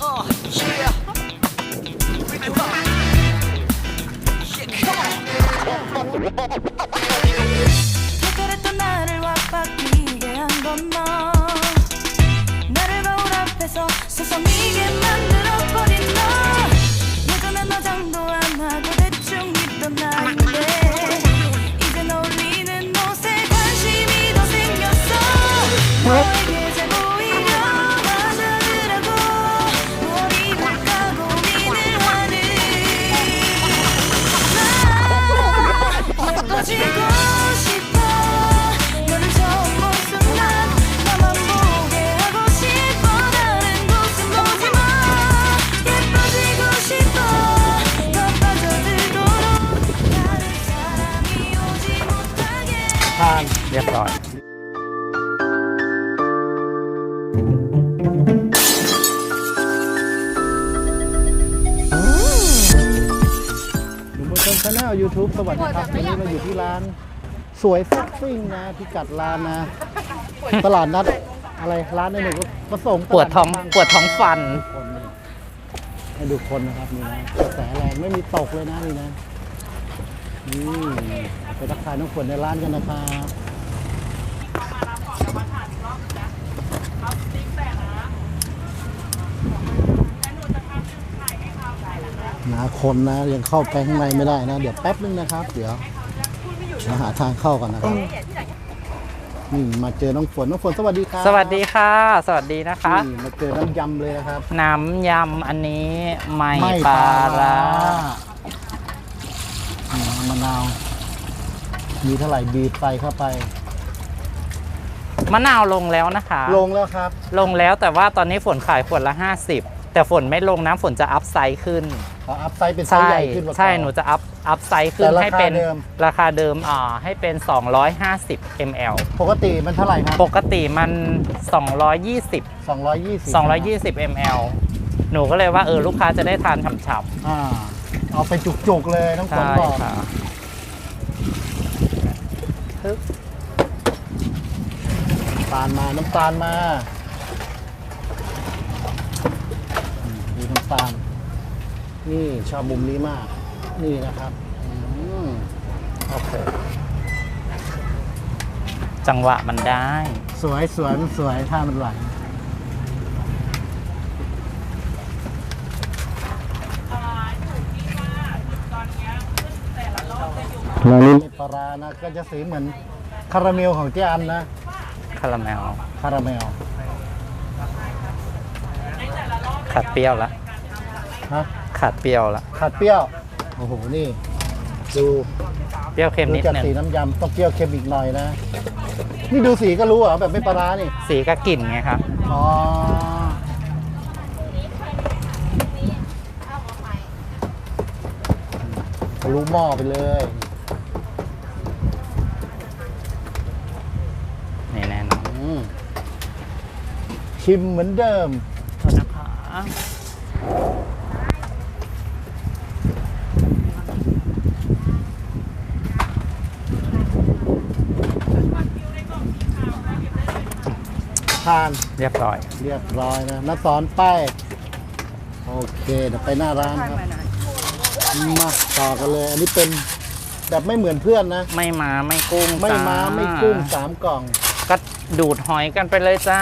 Oh, yeah. Bring it. Yeah, come on. ชนชาแนลยูทูบสวัสดีครับวันนี้เราอยู่ที่ร้าน สวยแซ่บซิ่งนะพิกัดร้านนะ ตลาดนัดอะไรร้านในหนึ่งประสงค์ปวดท้องปวดท้องฟันคนนี่ให้ดูคนนะครับนี่นะกระแสแรงไม่มีตกเลยนะนี่นะนี่ไปทักทายน้องฝนในร้านกันนะครับ นะคนนะยังเข้าไปข้างในไม่ได้นะ เดี๋ยวแป๊บนึงนะครับ เดี๋ยวมาหาทางเข้ากันนะครับนี่มาเจอน้องฝนน้องฝนสวัสดีครับสวัสดีค่ะ สวัสดีนะคะ นี่มาเจอน้ำยำเลยนะครับน้ำยำอันนี้ไม่ไม่ปลาร้านี่มะนาว มีเท่าไหร่บีบไปเข้าไป มะนาวลงแล้วนะคะ ลงแล้วครับ ลงแล้วแต่ว่าตอนนี้ฝนขายขวดละ 50 แต่ฝนไม่ลงนะฝนจะอัพไซด์ขึ้นเอาอัพไซด์เป็นไซส์ใช่ใหญ่ขึ้นกว่าใช่เก่าหนูจะอัพอัพไซด์ขึ้นแต่ราคาให้เป็นเดิม ราคาเดิมอ่าให้เป็น 250 ml ปกติมันเท่าไหร่ครับปกติมัน 220 220 220 ml หนูก็เลยว่าเออลูกค้าจะได้ทานฉ่ำอ่าเอาไปจุกๆเลยน้องๆฝนใช่บอกค่ะฮึบตาลมาน้ำตาลมาอื มมีน้ำตาลนี่ชอบมุมนี้มาก นี่นะครับอืมโอเคจังหวะมันได้ สวยสวยมันสวยท่ามันไหลแล้วนี่ปลาร้านะก็จะสีเหมือนคาราเมลของเจ๊อันนะ คาราเมล คาราเมลขาดเปรี้ยวละฮะ ขาดเปรี้ยวละขาดเปรี้ยว โอ้โห นี่ ดูเปรี้ยวเค็มดูนิดจากนึงสีน้ำยำต้องเปรี้ยวเค็มอีกหน่อยนะ นี่ดูสีก็รู้เหรอแบบไม่ปลาร้านี่ สีกับกลิ่นไงครับ อ๋อ ทะลุหม้อไปเลย นี่แน่นอนอืมชิมเหมือนเดิมโทษนะคะ ทานเรียบร้อย เรียบร้อยนะน้าสอนป้ายโอเคเดี๋ยวไปหน้าร้านครับมาต่อกันเลย อันนี้เป็นแบบไม่เหมือนเพื่อนนะ ไม่มาไม่กุ้งไม่จ้ม้าไม่กุ้งสามกล่อง ก็ดูดหอยกันไปเลยจ้า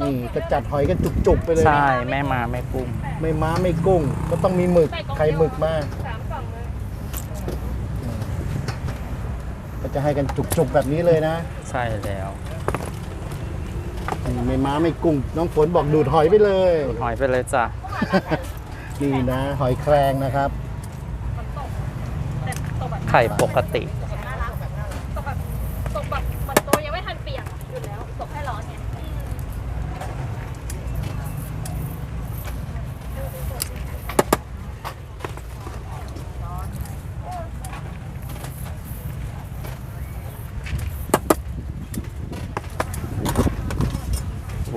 นี่ก็จัดหอยกันจุกๆไปเลยใช่นะแม่มาไม่กุ้ง ไม่ม้าไม่กุ้ง ก็ต้องมีหมึกไข่หมึกมาก็จะให้กันจุกๆแบบนี้เลยนะ ใช่แล้วนี่ ไม่ม้าไม่กุ้ง น้องฝนบอกดูดหอยไปเลยดูดหอยไปเลยจ้ะ นี่นะ หอยแครงนะครับ ไข่ปกติต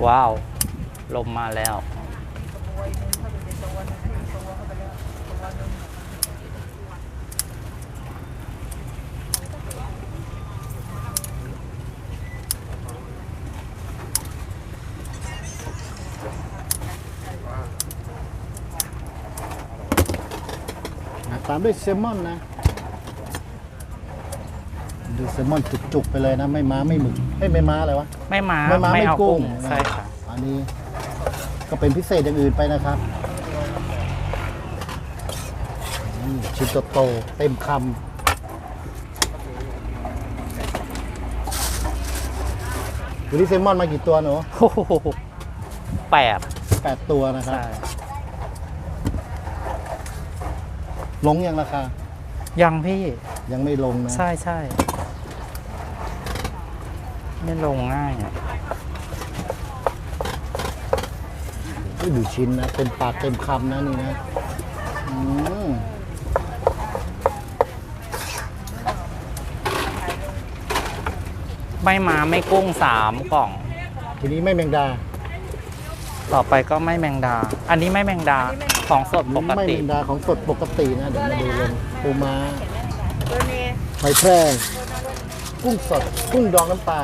ว้าว ลมมาแล้ว ตามด้วยแซลมอนนะ ลมอนจุกๆไปเลยนะ ไม่ม้าไม่หมึกเอ้ยไม่ม้าอะไรวะ ไม่มาไม่ม้าไม่ไม่เอากุ้กุ้งงใช่ค่ะ อันนี้ก็เป็นพิเศษอย่างอื่นไปนะครับอืมชิ้นโตๆเต็มคำวันนี้แซลมอนมากี่ตัวหนูโอ้โหแปดแปดตัวนะครับ ใช่ลงยังราคายังพี่ยังไม่ลงนะ ใช่ใช่ ไม่ลงง่ายอะไม่ดูชิ้นนะ เต็มปากเต็มคำนะนี่นะอืมไม่มาไม่กุ้งสามกล่อง ทีนี้ไม่แมงดา ต่อไปก็ไม่แมงดา อันนี้ไม่แมงดาของสดปกไม่ติ แมงดาของสดปกตินะ เดี๋ยวมาดูลงปูม้าตัวนี้หอยแครงกุ้งสด กุ้งดองน้ำปลา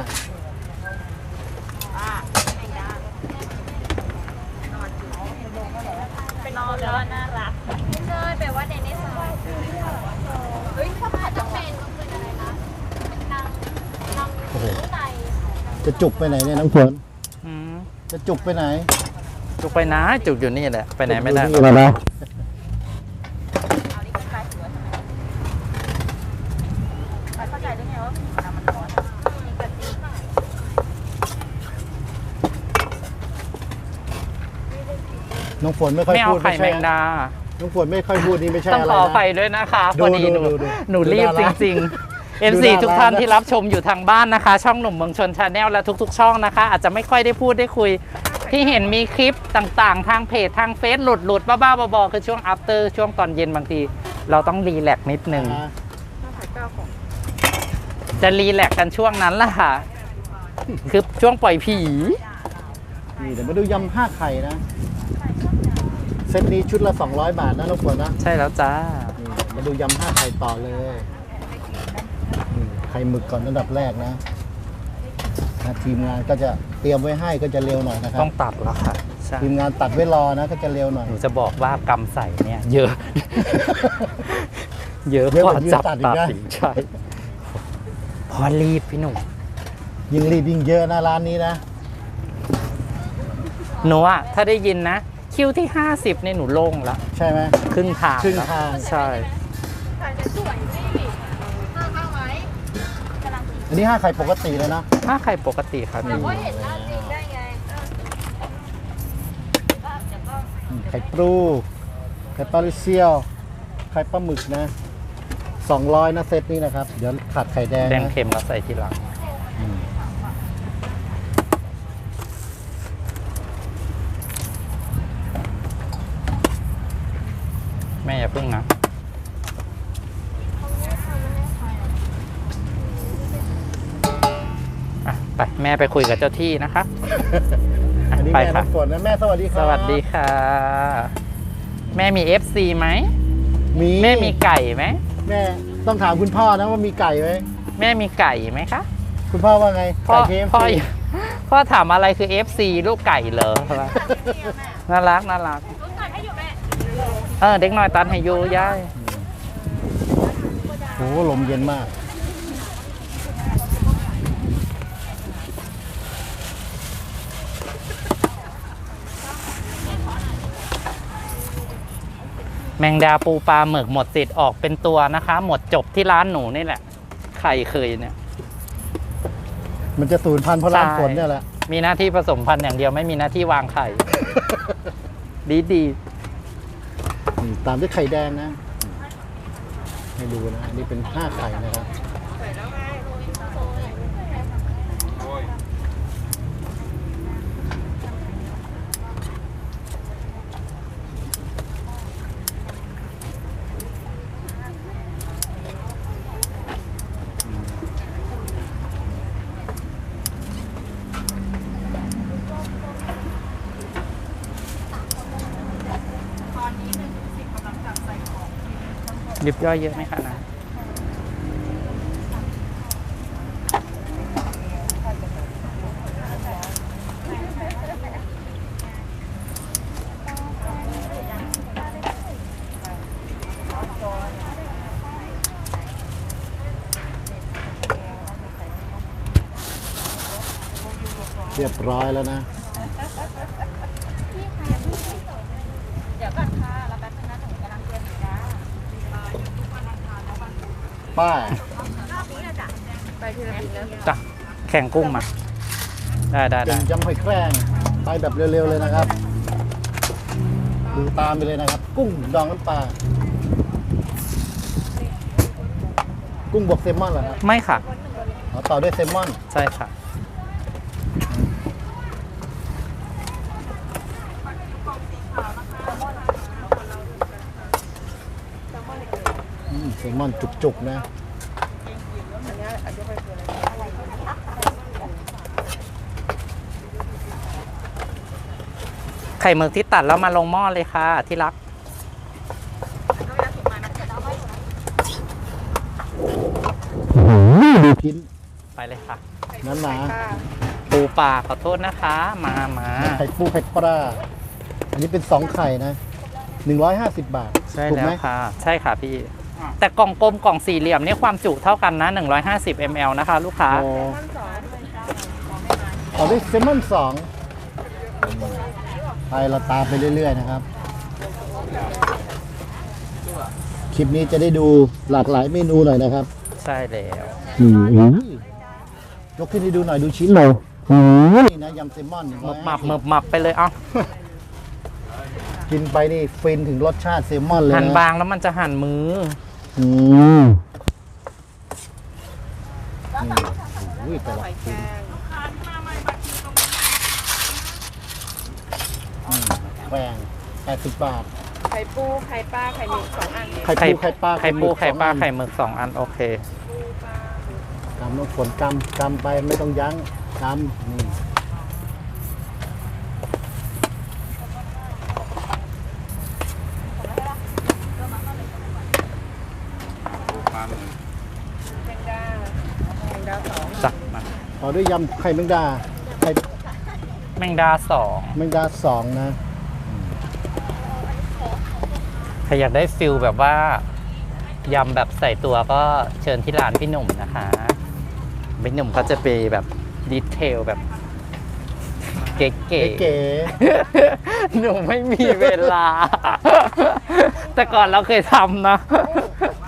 เป็นนอนแล้วน่ารักไม่ใช่แปลว่าเดนิสเฮ้ยข้าวผัดจะเป็นเป็นอะไรนะเป็นนางนางโอ้โหไก่จะจุกไปไหนเนี่ยน้องฝนอืมจะจุกไปไหนจุกไปนะจุกอยู่นี่แหละ ไปไหนไม่ได้ จุกอยู่นี่แหละนะ เอานี่เป็นปลาสวยใช่ไหมไปเข้าใจได้ไงว่าน้ำมันร้อนมีกะทิ น้องฝนไม่ค่อยไม่เอาพูดไข่ไม่แมใช่งดา น้องฝนไม่ค่อยพูดนี่ไม่ใช่ต้องอะไรขออภัยนะ ด้วยนะคะดูพอดีหนูดูดูหนูรีบดูจน่ารักริงดูๆ MC น่ารักทุกท่านนะที่รับชมอยู่ทางบ้านนะคะ ช่องหนุ่มเมืองชนชาแนลและทุกๆ ช่องนะคะ อาจจะไม่ค่อยได้พูดได้คุย ที่เห็นมีคลิปต่างๆ ทางเพจทางเฟซหลุดหลุดๆบ้าๆบอๆคือช่วง after ช่วงตอนเย็นบางที เราต้องรีแลกซ์นิดนึงอ่าจะรีแลกซ์กันช่วงนั้นล่ะค่ะ คือช่วงปล่อยผี นี่เดี๋ยวมาดูยำห้าไข่นะเซตนี้ชุดละ 200 บาทนะน้องฝนนะใช่แล้วจ้า นี่มาดูยำห้าไข่ต่อเลยนี่ไข่หมึกก่อนอันดับแรกนะนะทีมงานก็จะเตรียมไว้ให้ก็จะเร็วหน่อยนะครับ ต้องตัดแล้วค่ะใช่ทีมงานตัดไว้รอนะก็จะเร็วหน่อย หนูจะบอกว่ากำใส่เนี่ย เยอะ เยอะเยอะกกว่าว่ายืนจับตัดอีกตัดนะอีกใช่พอรีบพี่หนุ่มยิ่งรีบยิ่งเยอะนะร้านนี้นะหนูอะถ้าได้ยินนะ คิวที่ 50เนี่ยหนูโล่งแล้วใช่ไหม ครึ่งทางครึ่งแล้วทาง ใช่ถ่ายจะสวยสิข้าวข้าวไหมกำลังกินอันนี้ห้าไข่ปกติเลยนะ ถ้าใครปกติครับแต่ว่าเห็นหน้าจริงได้ไงเออเดี๋ยวก็อืมไข่ปลูไข่ปลาลิเซียว ไข่ปลาหมึกนะ 200 นะเซตนี้นะครับ เดี๋ยวขาดไข่แดงแดงนะเค็มแล้วใส่ทีหลัง แม่ไปคุยกับเจ้าที่นะคะอะอันนี้ไปแม่ค่ะ น้ำฝนนะแม่สวัสดีคสรับวัสดีค่ะ แม่มี FC ไหม มีแม่มีไก่ไหม แม่ต้องถามคุณพ่อนะว่ามีไก่ไหมแม่มีไก่ไหมคะ คุณพ่อว่าไงพ่อไก่เคฟพ่อพ่อถามอะไรคือ FC ลูกไก่เหรอน่ารักน่ารักรู้จักให้อยู่แม่เออเด็กน้อยตันให้อยูย่ายโอ้โหลมเย็นมาก มงดาปูปลาหมึกหมดสิทธิ์ออกเป็นตัวนะคะ หมดจบที่ร้านหนูนี่แหละใครเคยเนี่ย มันจะสูญพันธุ์เพราะร้านใช่ฝนเนี่ยแหละ มีหน้าที่ผสมพันธุ์อย่างเดียวไม่มีหน้าที่วางไข่ ดีดีนี่ตามด้วยไข่แดงนะ ให้ดูนะ อันนี้เป็นห้าไข่นะครับยิ ลิบย่อยเยอะไหมคะนะเรียบร้อยแล้วนะ ป้ายไปทีละบินนะจ้ะแข่งกุ้งมา ได้ได้เป็ได้นยำหอยแครงไปแบบเร็วๆเลยนะครับ ดูตามไปเลยนะครับ กุ้งดองน้ำปลา กุ้งบวกเซลมอนเหรอครับไม่ค่ะ อ๋อต่อด้วยเซลมอน ใช่ค่ะ อืมเซลมอนจุกๆนะไข่หมึกที่ตัดแล้วมาลงหม้อเลยค่ะที่รักดูชิ้นไปเลยค่ะนั้นหนาปูปลาขอโทษนะคะ มามาไข่ปูไข่ปลาอันนี้เป็นสองไข่นะหนึ่งร้อยห้าสิบบาทใช่ถูกแล้วไหมค่ะ ใช่ค่ะพี่ แต่กล่องกลมกล่องสี่เหลี่ยมนี่ความจุเท่ากันนะ 150 ml นะคะ ลูกค้าโอ้ต่อด้วยเซลมอนสองไปเราตามไปเรื่อย ๆ นะครับ คลิปนี้จะได้ดูหลากหลายเมนูหน่อยนะครับใช่แล้วอืมยกขึ้นให้ดูหน่อยดูชิ้นเรานี่นะยำเซลมอนหมึบหมับหมึบหมับไปเลยเอ้า กินไปนี่ฟินถึงรสชาติเซลมอนเลยหั่นนะบางแล้วมันจะหั่นมือ อืมนี่อุ้ยแต่ละชิ้นอืมแพงแปดสิบบาท ไข่ปู ไข่ปลา ไข่หมึกสองอันไข่ปูไข่ปลาไข่ปูหมึกไข่ปลาสองอันไข่หมึกสองอันโอเคกำต้องฝนกำกำไปไม่ต้องยั้งกำนี่ จักมา ต่อ ด้วยยำไข่แมงดาไข่แมงดาสองแมงดาสองนะใครอยากได้ฟิลแบบว่ายำแบบใส่ตัวก็เชิญที่ร้านพี่หนุ่มนะคะพี่หนุ่มเขาจะไปแบบดีเทลแบบเก๋เก๋ๆหนูไม่มีเวลา แต่ก่อนเราเคยทำนะๆ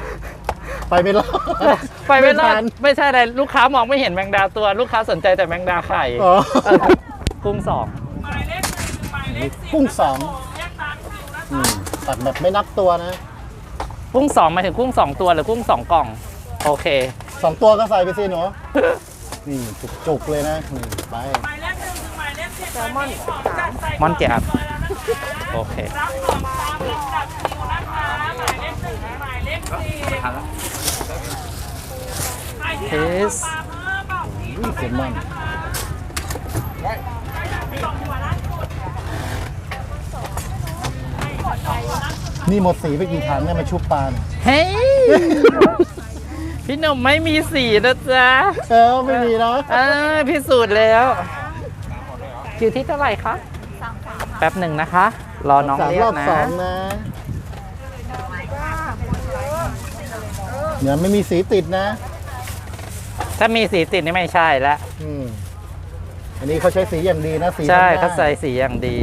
ไปไม่รอด ไปไม่รอดทัน ไม่ใช่อะไรลูกค้ามองไม่เห็นแมงดาตัว ลูกค้าสนใจแต่แมงดาไข่อ๋อ เออกุ้งสองกุ้งสองอืมตัดแบบไม่นับตัวนะกุ้งสองหมายถึงกุ้งสองตัวหรือกุ้งสองกล่อง โอเค สองตัวก็ใส่ไปสิหนูนี่จุกๆเลยนะนี่ไปมอนแกะโอเคเทสอุ้ยเซลมอนนี่หมดสีไปกี่ถังเนี่ยมาชุบปลาเนี่ยเฮ้ย พี่หนุ่มไม่มีสีนะจ๊ะเออไม่มีนะอ่าพิสูจน์แล้ว อยู่ที่เท่าไหร่คะแป๊บหนึ่งนะคะ รอน้องสามเรียรกอบนะ สองนะ เนี่ยไม่มีสีติดนะ ถ้ามีสีติดนี่ไม่ใช่แล้วอืมอันนี้เขาใช้สีอย่างดีนะสีใช่ข้งหน้เขาใส่สีอย่างดี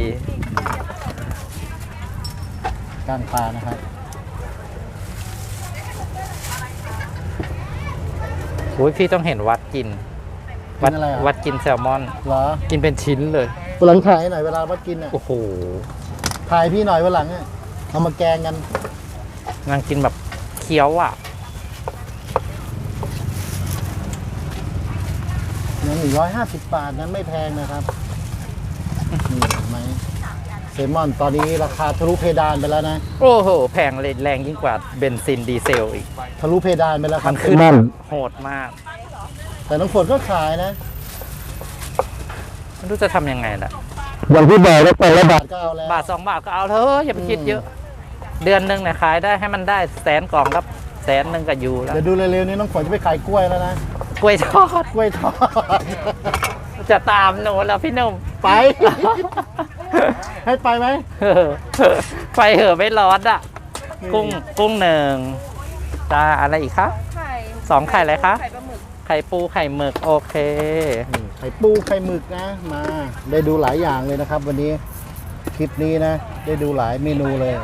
ก้างปลานะครับอุ้ยพี่ต้องเห็นวัดกินวัดกินอะไรอะวัดกินแซลมอน เหรอกินเป็นชิ้นเลย วันหลังถ่ายให้หน่อยเวลาวัดกินอะโอ้โหถ่ายพี่หน่อยวันหลังอะเอามาแกงกัน นางกินแบบเคี้ยวอะ เนี่ย หนึ่งร้อยห้าสิบบาทนั้นไม่แพงนะครับนี่เห็นไหมเซลมอนตอนนี้ราคาทะลุเพดานไปแล้วนะ โอ้โห แพงเลยแรงยิ่งกว่าเบนซินดีเซลอีก ทะลุเพดานไปแล้วครัมับนขึ้นเซลมอนโหดมากแต่น้องฝนก็ขายนะไม่รู้จะทำยังไงล่ะ อย่างที่บอกแล้วไปละบาทก็เอาแล้ว บาทสองบาทก็เอาเถอะอย่าไปคิดเยอะ เดือนหนึ่งเนี่ยขายได้ให้มันได้แสนกล่องครับแสนหนึ่งก็อยู่แล้ว เดี๋ยวดูเร็วๆนี้น้องฝนจะไปขายกล้วยแล้วนะ กล้วยทอด กล้วยทอด จะตามหนูแล้วพี่หนุ่ม ไป ให้ไปไหมเออไปเหอะไม่ร้อนอะ กุ้งกุ้งหนึ่งจ้าอะไรอีกคะไข่สองไข่อะไรคะไข่ปลาหมึกไข่ปูไข่หมึกโอเคนี่ไข่ข่ปูไข่หมึกนะมา ได้ดูหลายอย่างเลยนะครับ วันนี้คลิปนี้นะ ได้ดูหลายเมนูเลย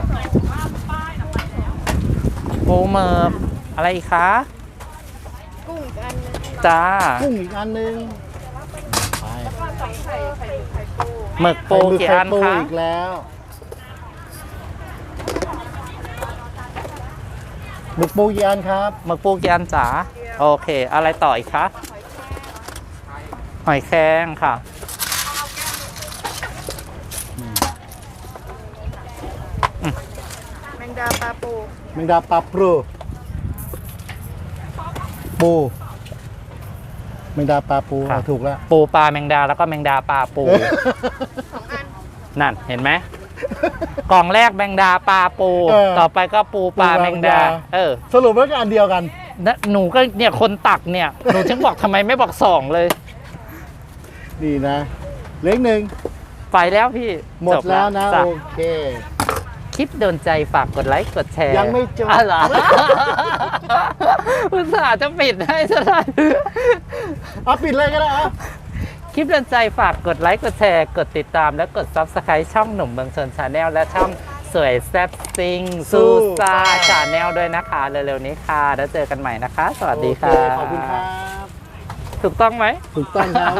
ปูหมึกอะไรอีกคะกุ้งอีกอันนึง จ้า กุ้งอีกอันนึงไปหมึกปูไข่หมึกี่ไข่อันปูคะ อีกแล้วหมึกปูกี่อันครับ หมึกปูกี่อันจ๋า โอเค อะไรต่ออีกคะ หอยแครงค่ะ แมงดาปลาปูแมงดาปลาปรูปูแมงดาปลาปูครับเอาถูกแล้ว ปูปลาแมงดาแล้วก็แมงดาปลาปู สองอันนั่นเห็นไหม กล่องแรกแมงดาปลาปู เออต่อไปก็ปูปลาปูปลาแมงดา แมงดา เออสรุปแล้วก็อันเดียวกัน นะหนูก็เนี่ยคนตักเนี่ย หนูถึงบอกทำไมไม่บอกสองเลยนี่นะ เล็กหนึ่งไปแล้วพี่หมดจบแล้วนะจ้โอเคค ลิปโดนใจฝากกดไลค์กดแชร์ยังไม่จบอ๋อเหรออุตส่าห์จะปิดให้ซะได้เอาปิดเลยก็ได้อะคลิปโดนใจฝากกดไลค์กดแชร์ กดติดตามและกด Subscribe ช่องหนุ่มเมืองชนชาแนลและช่องสวยแซ่บซิงซูซาชาแนลด้วยนะคะเร็วๆนี้ค่ะ แล้วเจอกันใหม่นะคะ สวัสดีค่ะ โอเคขอบคุณครับ ถูกต้องไหม ถูกต้องครับ